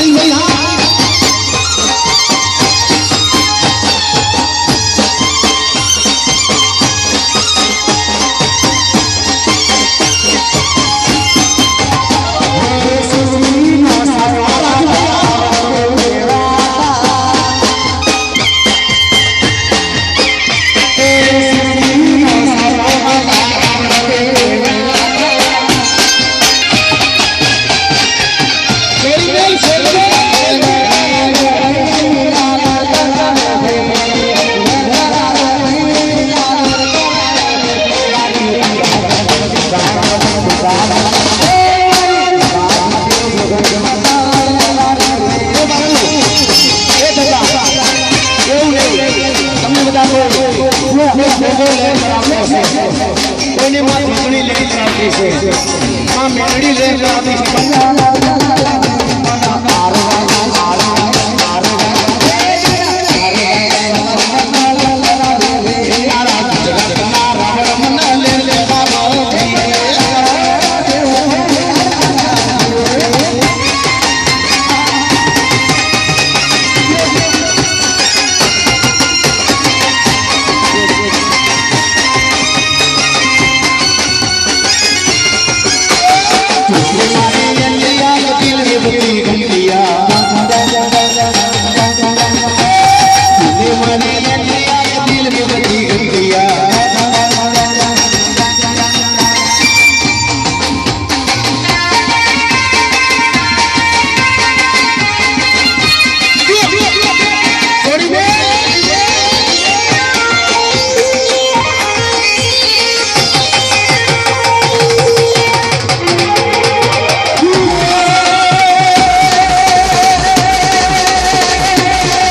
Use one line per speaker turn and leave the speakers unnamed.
你没来 સાથે કોઈની માં મેળવી છે. માં મેળવી લેન કરાવતી છે Thank you.